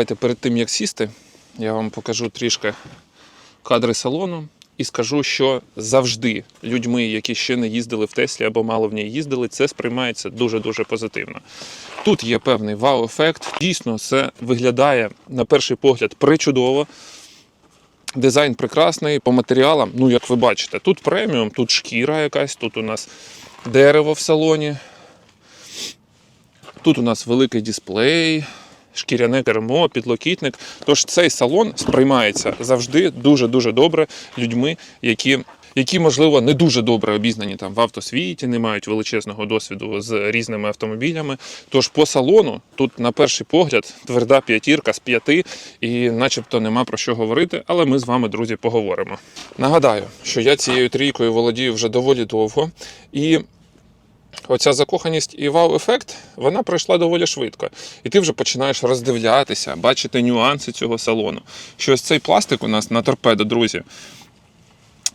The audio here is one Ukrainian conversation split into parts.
давайте перед тим як сісти, я вам покажу трішки кадри салону і скажу, що завжди людьми, які ще не їздили в Теслі або мало в ній їздили, це сприймається дуже-дуже позитивно. Тут є певний вау-ефект. Дійсно, це виглядає на перший погляд причудово. Дизайн прекрасний по матеріалам. Ну, як ви бачите, тут преміум, тут шкіра якась, тут у нас дерево в салоні. Тут у нас великий дисплей, шкіряне кермо, підлокітник. Тож цей салон сприймається завжди дуже-дуже добре людьми, які, які, можливо, не дуже добре обізнані там в автосвіті, не мають величезного досвіду з різними автомобілями. Тож по салону тут, на перший погляд, тверда п'ятірка з п'яти, і начебто нема про що говорити, але ми з вами, друзі, поговоримо. Нагадаю, що я цією трійкою володію вже доволі довго. І Оця закоханість і вау-ефект, вона пройшла доволі швидко. І ти вже починаєш роздивлятися, бачити нюанси цього салону. Що ось цей пластик у нас на торпедо, друзі,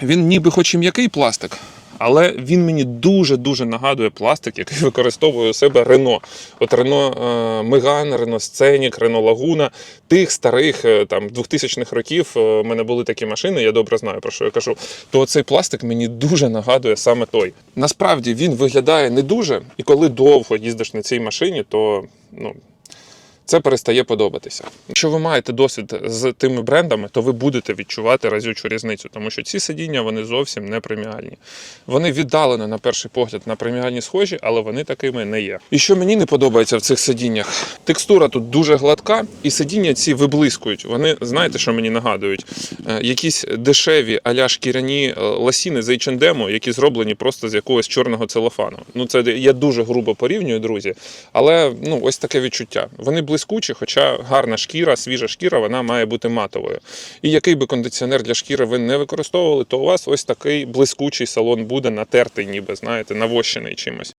він ніби хоч і м'який пластик, але він мені дуже-дуже нагадує пластик, який використовує у себе Рено. От Рено е, Меган, Рено Сценік, Рено Лагуна, тих старих е, там 2000-х років. е, У мене були такі машини, я добре знаю про що я кажу. То цей пластик мені дуже нагадує саме той. Насправді він виглядає не дуже, і коли довго їздиш на цій машині, то ну. Це перестає подобатися. Якщо ви маєте досвід з тими брендами, то ви будете відчувати разючу різницю, тому що ці сидіння вони зовсім не преміальні. Вони віддалено на перший погляд на преміальні схожі, але вони такими не є. І що мені не подобається в цих сидіннях, текстура тут дуже гладка, і сидіння ці виблискують. Вони знаєте, що мені нагадують? Е, Якісь дешеві аля шкіряні е, ласіни з H&M, які зроблені просто з якогось чорного целофану. Ну це я дуже грубо порівнюю, друзі. Але ну ось таке відчуття. Вони блискучі, хоча гарна шкіра, свіжа шкіра, вона має бути матовою. І який би кондиціонер для шкіри ви не використовували, то у вас ось такий блискучий салон буде натертий, ніби знаєте, навощений чимось.